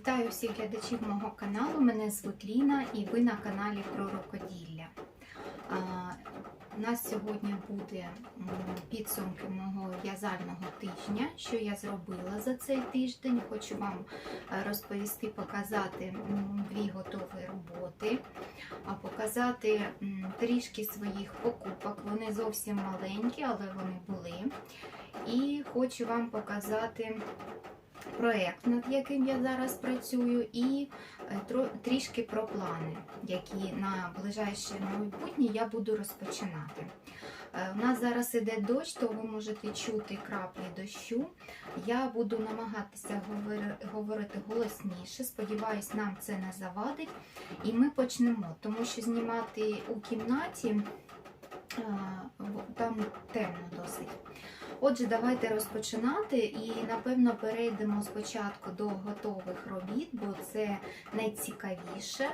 Вітаю всіх глядачів мого каналу. Мене звуть Ліна і ви на каналі про рукоділля. У нас сьогодні буде підсумки мого в'язального тижня, що я зробила за цей тиждень. Хочу вам е, розповісти, показати дві готові роботи, а показати трішки своїх покупок. Вони зовсім маленькі, але вони були. І хочу вам показати проєкт, над яким я зараз працюю, і е, трішки про плани, які на ближайше майбутнє я буду розпочинати. Е, У нас зараз іде дощ, то ви можете чути краплі дощу. Я буду намагатися говорити голосніше. Сподіваюсь, нам це не завадить. І ми почнемо, тому що знімати у кімнаті е, там темно досить. Отже, давайте розпочинати і напевно перейдемо спочатку до готових робіт, бо це найцікавіше.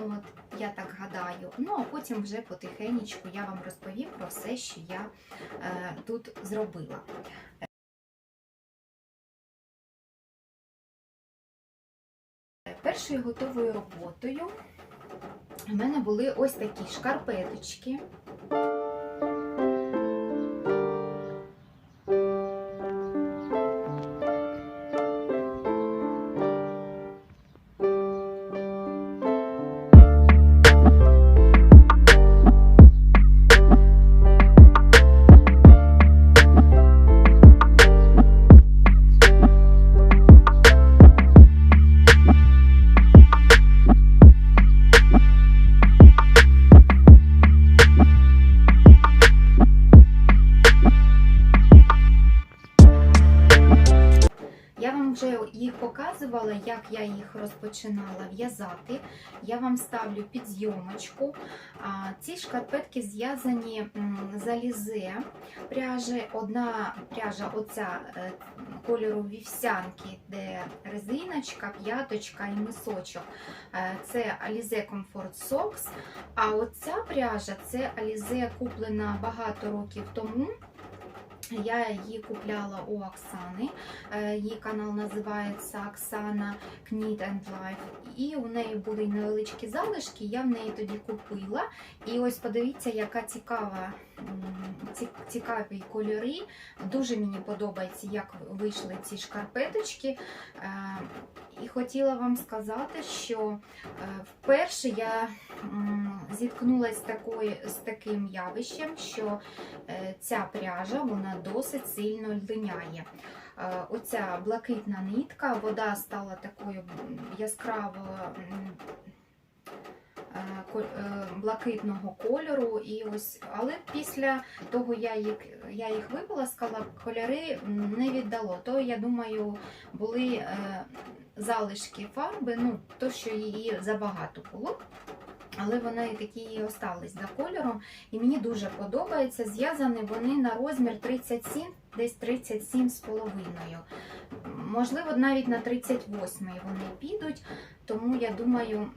От я так гадаю. Ну а потім вже потихенечку я вам розповім про все, що я е, тут зробила. Першою готовою роботою в мене були ось такі шкарпеточки. В'язати. Я вам ставлю під зйомочку. Ці шкарпетки зв'язані м, з алізе пряжі. Одна пряжа, оця е, кольору вівсянки, де резиночка, п'яточка і мисочок. Е, Це Alize Comfort Socks. А оця пряжа це Alize куплена багато років тому. Я її купляла у Оксани. Її канал називається Оксана Knit and Life. І у неї були невеличкі залишки, я в неї тоді купила. І ось подивіться, яка цікава, цікаві кольори. Дуже мені подобається, як вийшли ці шкарпеточки. Е, І хотіла вам сказати, що е, вперше я зіткнулася з, таким явищем, що е, ця пряжа вона досить сильно линяє. Оця блакитна нитка, вода стала такою яскраво блакитного кольору. І ось, але після того я їх, я їх кольори не віддало. То, я думаю, були е, залишки фарби, ну, то, що її забагато було. Але вони такі і остались за кольором. І мені дуже подобається. Зв'язані вони на розмір 37, десь 37 з половиною. Можливо, навіть на 38 вони підуть, тому я думаю,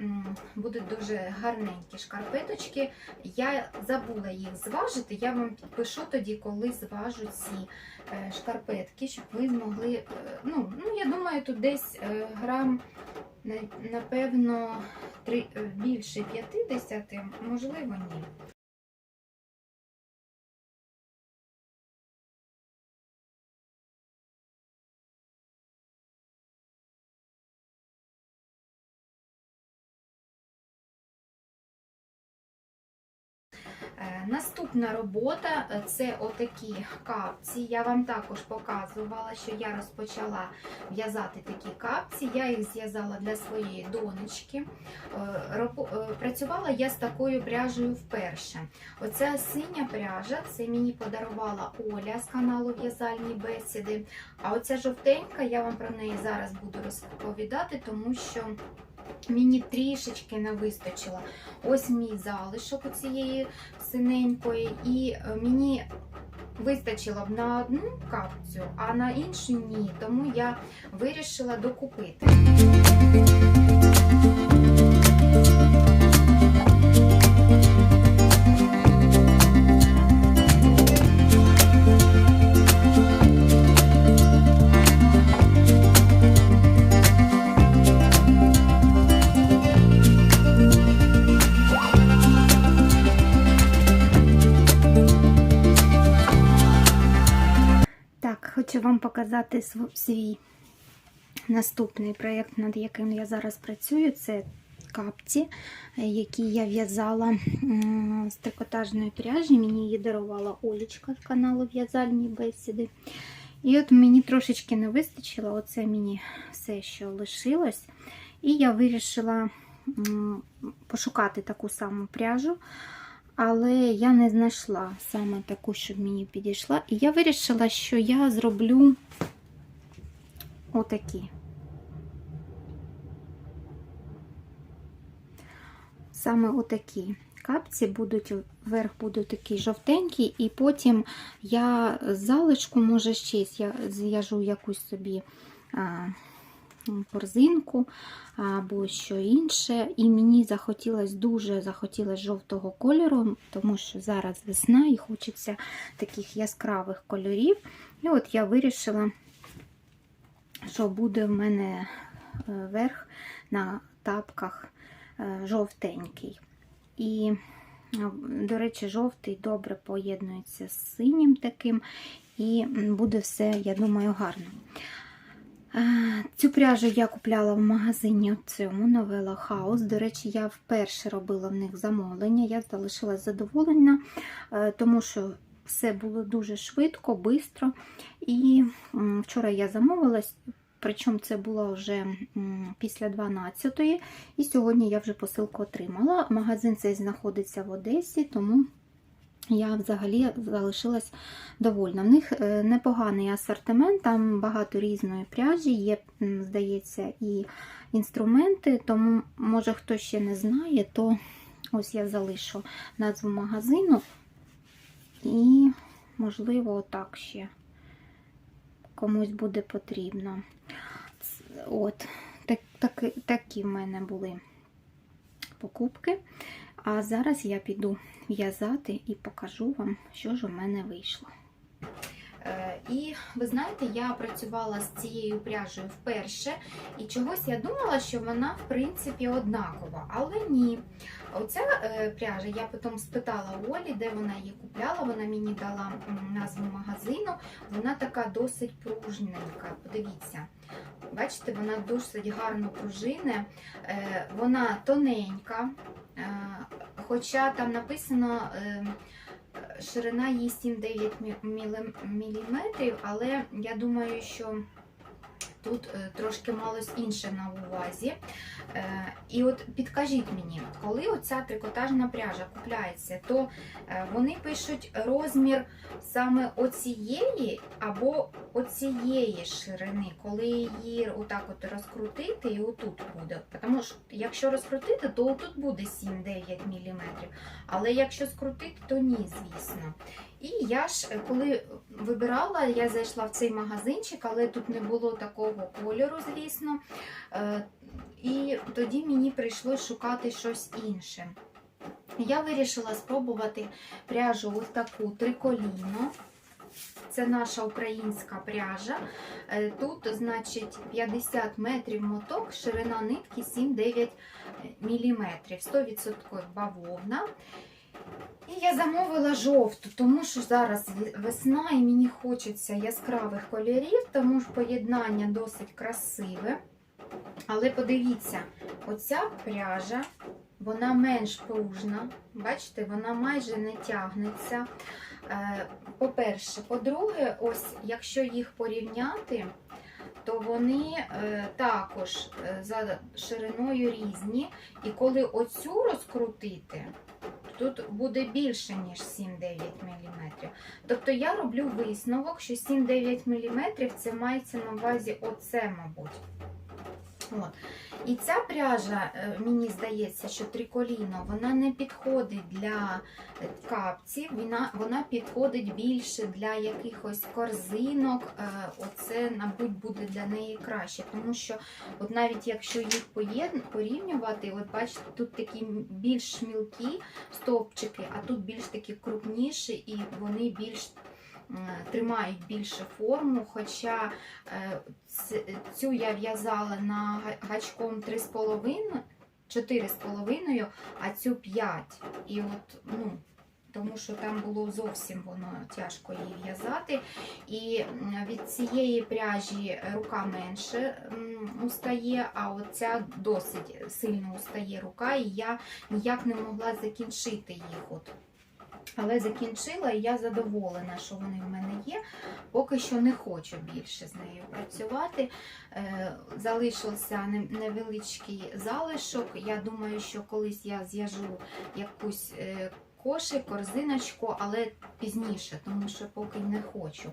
будуть дуже гарненькі шкарпеточки. Я забула їх зважити. Я вам підпишу тоді, коли зважу ці е, шкарпетки, щоб ви змогли. е, Ну, ну я думаю, тут десь е, грам, напевно, більше 50, можливо, ні. Наступна робота е, це отакі капці. Я вам також показувала, що я розпочала в'язати такі капці. Я їх зв'язала для своєї донечки. Е, е, Працювала я з такою пряжею вперше. Оця синя пряжа це мені подарувала Оля з каналу В'язальні бесіди. А оця жовтенька, я вам про неї зараз буду розповідати, тому що. Мені трішечки не вистачило. Ось мій залишок у цієї синенької, і е, мені вистачило б на одну капцю, а на іншу ні. Тому я вирішила докупити. Показати свій наступний проєкт, над яким я зараз працюю. Це капці, які я в'язала з трикотажної пряжі. Мені її дарувала Олічка з каналу В'язальні бесіди. І от мені трошечки не вистачило, оце мені все, що лишилось. І я вирішила пошукати таку саму пряжу, але я не знайшла саме таку, щоб мені підійшла. І я вирішила, що я зроблю отакі. Саме отакі капці будуть, верх буде такий жовтенький, і потім я з залишку, може, ще я зв'яжу якусь собі а, корзинку або що інше. І мені захотілося дуже захотілося жовтого кольору, тому що зараз весна і хочеться таких яскравих кольорів. І от я вирішила, що буде в мене е, верх на тапках е, жовтенький. І, е, до речі, жовтий добре поєднується з синім таким, і буде все, я думаю, гарно. Цю пряжу я купляла в магазині цьому Novella House. До речі, я вперше робила в них замовлення. Я залишилась задоволена, е, тому що все було дуже швидко, швидко. І вчора я замовилась, причому це було вже після 12-ї. І сьогодні я вже посилку отримала. Магазин цей знаходиться в Одесі, тому я взагалі залишилась довольна. В них е, непоганий асортимент, там багато різної пряжі, є, здається, і інструменти, тому, може, хто ще не знає, то ось я залишу назву магазину. І, можливо, отак ще комусь буде потрібно. От, так, так, такі в мене були покупки. А зараз я піду в'язати і покажу вам, що ж у мене вийшло. Е, І ви знаєте, я працювала з цією пряжею вперше, і чогось я думала, що вона в принципі однакова, але ні. Оця е, пряжа, я потім спитала Олі, де вона її купляла. Вона мені дала назву магазину. Вона така досить пружненька. Подивіться. Бачите, вона досить гарно пружине, Е, вона тоненька, хоча там написано. Ширина її 7-9 мм, але я думаю, що тут е, трошки малось інше на увазі. Е, І от підкажіть мені, коли оця трикотажна пряжа купляється, то е, вони пишуть розмір саме оцієї або оцієї ширини, коли її отак от розкрутити і отут буде. Тому що якщо розкрутити, то отут буде 7-9 мм. Але якщо скрутити, то ні, звісно. І я ж, е, коли вибирала, я зайшла в цей магазинчик, але тут не було такого кольору, звісно. Е, І тоді мені прийшлось шукати щось інше. Я вирішила спробувати пряжу ось таку триколіно. Це наша українська пряжа. Е, Тут, значить, 50 метрів моток, ширина нитки 7-9 мм. 100% бавовна. І я замовила жовту, тому що зараз весна і мені хочеться яскравих кольорів, тому що поєднання досить красиве. Але подивіться, оця пряжа, вона менш пружна. Бачите, вона майже не тягнеться. Е, По-перше, по-друге, ось якщо їх порівняти, то вони е, також е, за шириною різні. І коли оцю розкрутити, тут буде більше, ніж 7-9 мм. Тобто я роблю висновок, що 7-9 мм це мається на увазі оце, мабуть. От. І ця пряжа, е, мені здається, що триколіно, вона не підходить для капців, вона, вона підходить більше для якихось корзинок. Е, Оце, мабуть, буде для неї краще. Тому що, от навіть якщо їх порівнювати, от бачите, тут такі більш мілкі стовпчики, а тут більш такі крупніші, і вони більш тримають більше форму. Хоча е, цю я в'язала на гачком 3,5, 4,5, а цю 5. І от, ну, тому що там було зовсім воно тяжко її в'язати. І від цієї пряжі рука менше устає, а оця досить сильно устає рука, і я ніяк не могла закінчити їх. От. Але закінчила і я задоволена, що вони в мене є. Поки що не хочу більше з нею працювати. Е, Залишився невеличкий залишок. Я думаю, що колись я зв'яжу якусь е, кошик, корзиночку, але пізніше, тому що поки не хочу.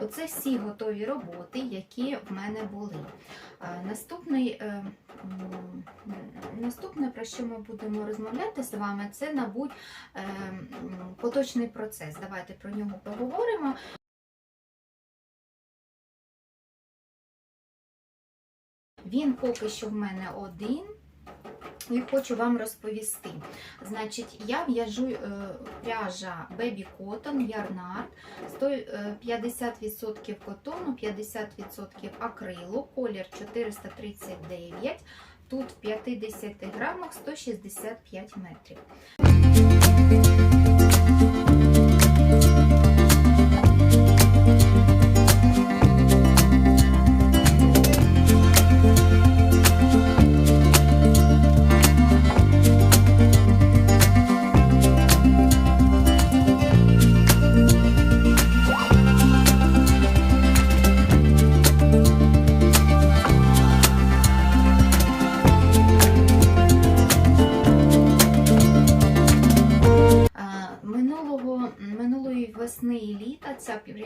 Оце всі готові роботи, які в мене були. Наступний, е, наступне, про що ми будемо розмовляти з вами, це, мабуть, е, поточний процес. Давайте про нього поговоримо. Він поки що в мене один. І хочу вам розповісти. Значить, я в'яжу е, пряжа Baby Cotton Yarnart, 50% котону, 50% акрилу, колір 439, тут в 50 грамах 165 метрів.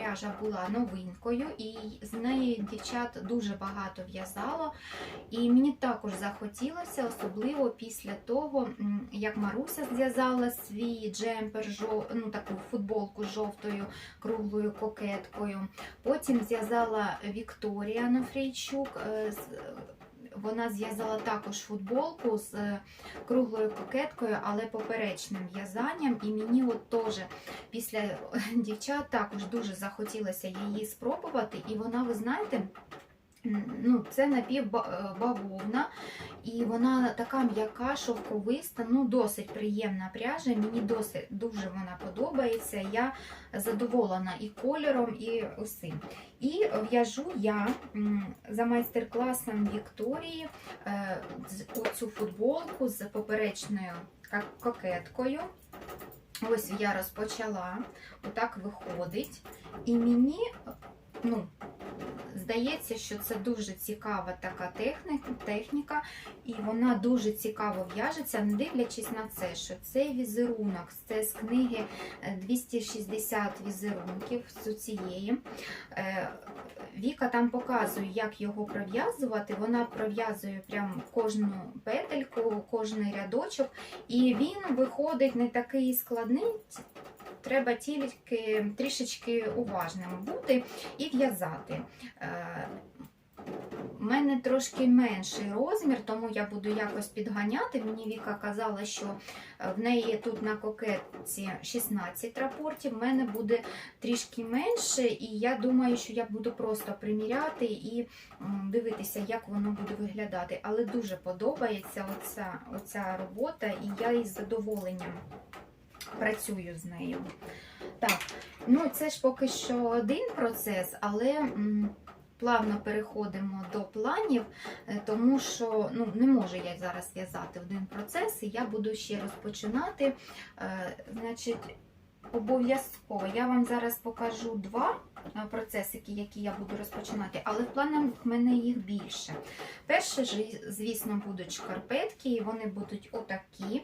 Пряжа була новинкою, і з неї дівчат дуже багато в'язало. І мені також захотілося, особливо після того, як Маруся зв'язала свій джемпер, ну, таку футболку з жовтою круглою кокеткою. Потім зв'язала Вікторія Нафрійчук. Е, Вона зв'язала також футболку з е, круглою кокеткою, але поперечним в'язанням. І мені от теж після дівчат також дуже захотілося її спробувати. І вона, ви знаєте, ну, це напівбавовна, і вона така м'яка, шовковиста, ну досить приємна пряжа. Мені досить дуже вона подобається. Я задоволена і кольором, і усім. І в'яжу я за майстер-класом Вікторії е, оцю футболку з поперечною кокеткою. Ось я розпочала, отак виходить. І мені ну, здається, що це дуже цікава така техніка, і вона дуже цікаво в'яжеться, не дивлячись на це, що цей візерунок, це з книги е, 260 візерунків з цієї. Е, Віка там показує, як його пров'язувати. Вона пров'язує прям кожну петельку, кожний рядочок, і він виходить не такий складний. Треба тільки трішечки уважним бути і в'язати. Е, У мене трошки менший розмір, тому я буду якось підганяти. Мені Віка казала, що е, в неї тут на кокетці 16 рапортів, в мене буде трішки менше, і я думаю, що я буду просто приміряти і дивитися, як воно буде виглядати. Але дуже подобається оця, оця робота, і я із задоволенням працюю з нею. Так, ну це ж поки що один процес, але плавно переходимо до планів, е, тому що ну, не можу я зараз в'язати один процес, і я буду ще розпочинати. Е, Значить, обов'язково я вам зараз покажу два е, процесики, які я буду розпочинати, але в планах в мене їх більше. Перше, звісно, будуть шкарпетки, і вони будуть отакі.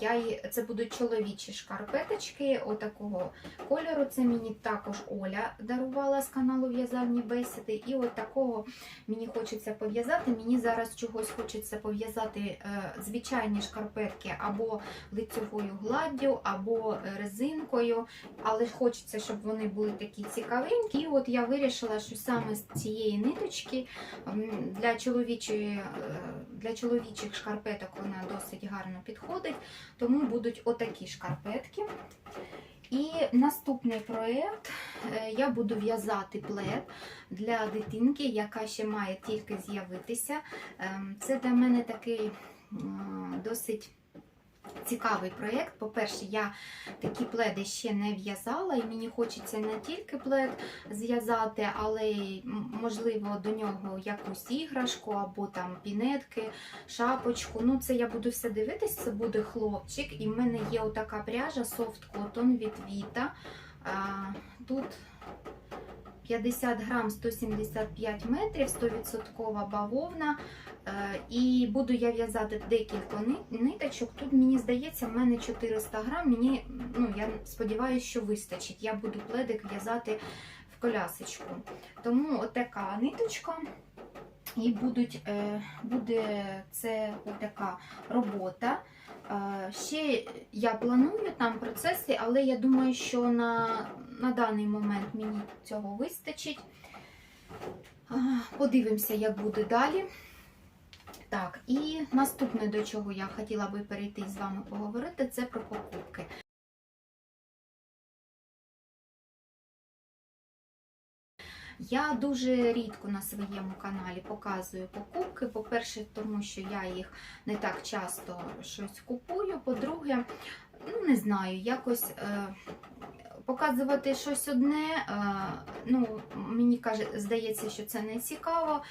Я, це будуть чоловічі шкарпеточки, отакого кольору. Це мені також Оля дарувала з каналу В'язальні бесіди. І от такого мені хочеться пов'язати. Мені зараз чогось хочеться пов'язати е, звичайні шкарпетки або лицьовою гладдю, або резинкою. Ниткою, але хочеться, щоб вони були такі цікавенькі. І от я вирішила, що саме з цієї ниточки для, чоловічої, е, для чоловічих шкарпеток вона досить гарно підходить, тому будуть отакі шкарпетки. І наступний проєкт е, я буду в'язати плед для дитинки, яка ще має тільки з'явитися. Ем, Це для мене такий досить цікавий проєкт. По-перше, я такі пледи ще не в'язала, і мені хочеться не тільки плед зв'язати, але й можливо до нього якусь іграшку або там пінетки, шапочку. Ну, це я буду все дивитись, це буде хлопчик. І в мене є отака пряжа Soft Cotton від Vita. Тут 50 грам 175 метрів, 100% бавовна. Е, І буду я в'язати декілька ниточок. Тут мені здається, в мене 400 грам. Мені, ну, я сподіваюся, що вистачить. Я буду пледик в'язати в колясочку. Тому отака ниточка. І будуть, е, буде це отака робота. Е, Ще я планую там процеси, але я думаю, що на, на даний момент мені цього вистачить. Подивимося, як буде далі. Так, і наступне, до чого я хотіла би перейти з вами поговорити, це про покупки. Я дуже рідко на своєму каналі показую покупки. По-перше, тому що я їх не так часто щось купую. По-друге, ну не знаю, якось е, показувати щось одне. Е, ну, мені каже, здається, що це не цікаво.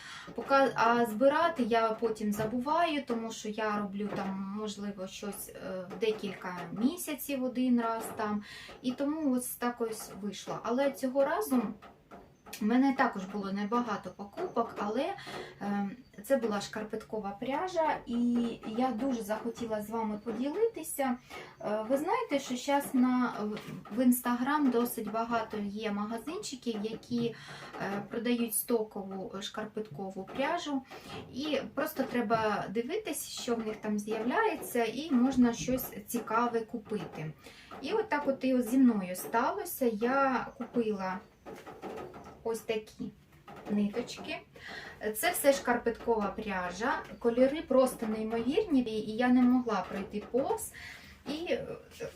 А збирати я потім забуваю, тому що я роблю там, можливо, щось е, в декілька місяців один раз там. І тому ось так ось вийшло. Але цього разу. У мене також було небагато покупок, але е, це була шкарпеткова пряжа, і я дуже захотіла з вами поділитися. Е, ви знаєте, що зараз на, в інстаграм досить багато є магазинчиків, які е, продають стокову шкарпеткову пряжу. І просто треба дивитись, що в них там з'являється, і можна щось цікаве купити. І от так от і зі мною сталося. Я купила ось такі ниточки. Це все шкарпеткова пряжа, кольори просто неймовірні, і я не могла пройти повз. І е,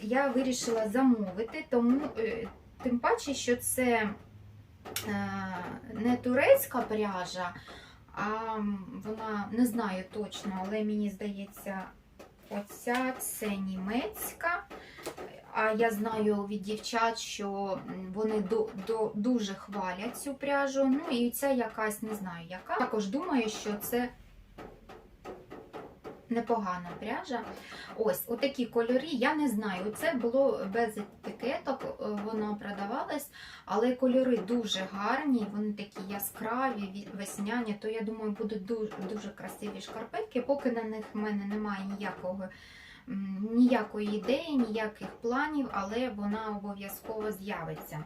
я вирішила замовити, тому е, тим паче, що це е, не турецька пряжа, а вона не знаю точно, але мені здається, оця це німецька. А я знаю від дівчат, що вони до, до, дуже хвалять цю пряжу. Ну і ця якась не знаю яка. Також думаю, що це непогана пряжа. Ось, отакі кольори, я не знаю. Це було без етикеток, е, воно продавалось, але кольори дуже гарні, вони такі яскраві, весняні, то я думаю, будуть дуже, дуже красиві шкарпетки. Поки на них в мене немає ніякого ніякої ідеї, ніяких планів, але вона обов'язково з'явиться.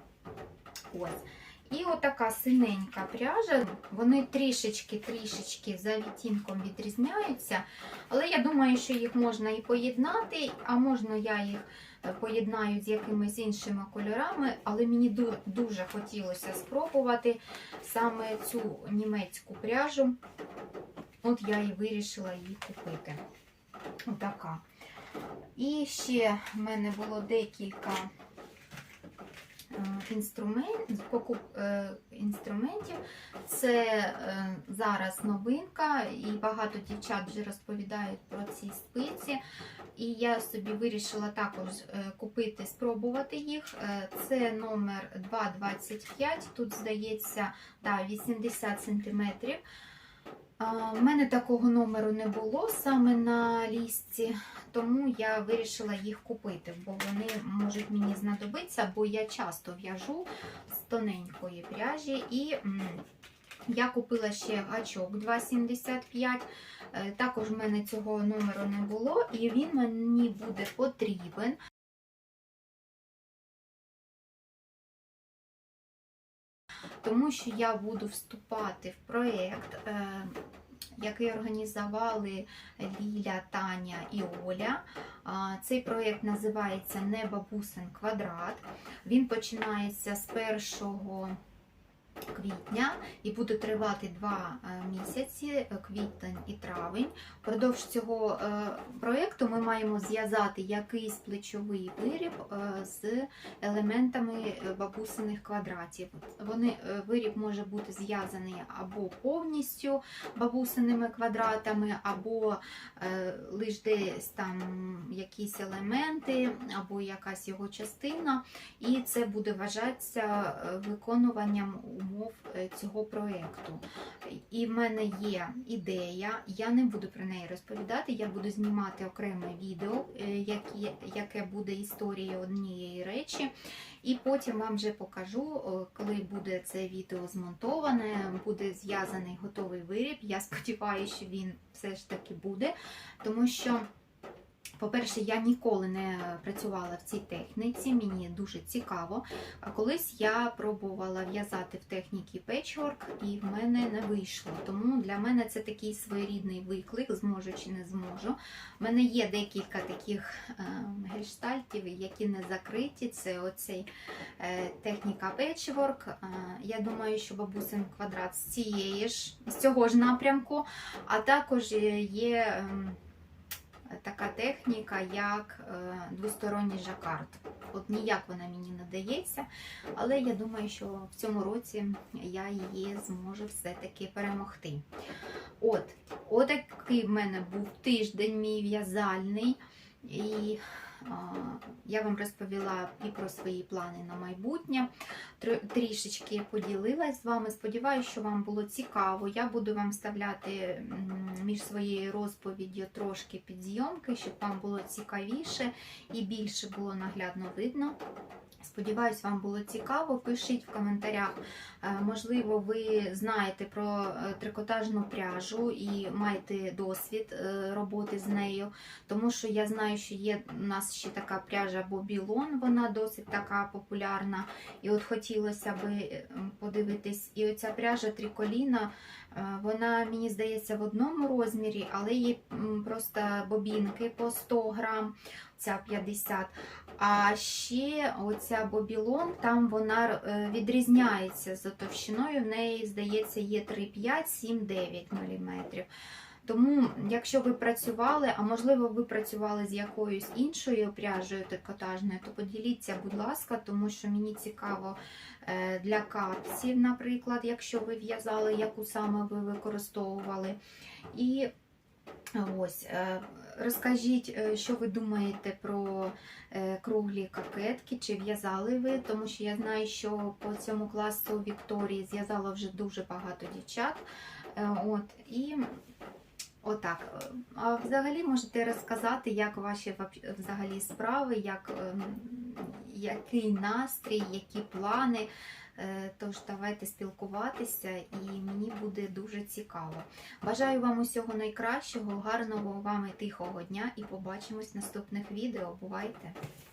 Ось. І отака синенька пряжа, вони трішечки-трішечки за відтінком відрізняються, але я думаю, що їх можна і поєднати, а можна я їх е, поєднаю з якимись іншими кольорами, але мені дуже хотілося спробувати саме цю німецьку пряжу. От я і вирішила її купити. Отака. І ще в мене було декілька інструмент, покуп, е, інструментів. Це е, зараз новинка, і багато дівчат вже розповідають про ці спиці. І я собі вирішила також е, купити, спробувати їх. Е, Це номер 225, тут здається да, 80 см. У мене такого номеру не було саме на лісці, тому я вирішила їх купити, бо вони можуть мені знадобитися, бо я часто в'яжу з тоненької пряжі. І я купила ще гачок 2,75. Е, Також в мене цього номеру не було, і він мені буде потрібен. Тому що я буду вступати в проєкт е, який організували Ліля, Таня і Оля. Цей проєкт називається Не бабусин квадрат. Він починається з 1 квітня і буде тривати два е, місяці е, квітень і травень. Впродовж цього е, проєкту ми маємо зв'язати якийсь плечовий виріб з елементами бабусиних квадратів. Вони, виріб може бути зв'язаний або повністю бабусиними квадратами, або лише десь там якісь елементи, або якась його частина, і це буде вважатися виконуванням умов е, цього проєкту. І в мене є ідея, я не буду про неї розповідати, я буду знімати окреме відео, е, яке буде історією однієї речі. І потім вам вже покажу, е, коли буде це відео змонтоване, буде зв'язаний готовий виріб. Я сподіваюся, що він все ж таки буде, тому що. По-перше, я ніколи не працювала в цій техніці, мені дуже цікаво. А колись я пробувала в'язати в техніці печворк, і в мене не вийшло. Тому для мене це такий своєрідний виклик, зможу чи не зможу. У мене є декілька таких е, гештальтів, які не закриті. Це оцей е, техніка печворк. Е, я думаю, що бабусин квадрат з цієї ж, з цього ж напрямку, а також е, є. Така техніка, як е, двосторонній жакард. От ніяк вона мені не дається, але я думаю, що в цьому році я її зможу все-таки перемогти. От, отакий в мене був тиждень мій в'язальний. І я вам розповіла і про свої плани на майбутнє. Трішечки поділилась з вами. Сподіваюся, що вам було цікаво. Я буду вам вставляти між своєю розповіддю трошки підзйомки, щоб вам було цікавіше і більше було наглядно видно. Сподіваюсь, вам було цікаво. Пишіть в коментарях. Е, Можливо, ви знаєте про е, трикотажну пряжу і маєте досвід е, роботи з нею. Тому що я знаю, що є у нас ще така пряжа Бобілон, вона досить така популярна. І от хотілося би подивитись. І оця пряжа Триколіна, вона, мені здається, в одному розмірі, але є просто бобінки по 100 грам, ця 50. А ще оця Бобілон, там вона е, відрізняється за товщиною. В неї, здається, є 3,5-7,9 мм. Тому, якщо ви працювали, а можливо, ви працювали з якоюсь іншою пряжею трикотажною, то поділіться, будь ласка, тому що мені цікаво е, для капсів, наприклад, якщо ви в'язали, яку саме ви використовували. І ось. е, Розкажіть, е, що ви думаєте про е, круглі кокетки, чи в'язали ви, тому що я знаю, що по цьому класу Вікторії зв'язало вже дуже багато дівчат. От, і отак. А взагалі можете розказати, як ваші взагалі справи, як, ем, який настрій, які плани. Е, Тож давайте спілкуватися, і мені буде дуже цікаво. Бажаю вам усього найкращого, гарного вам і тихого дня, і побачимось в наступних відео. Бувайте!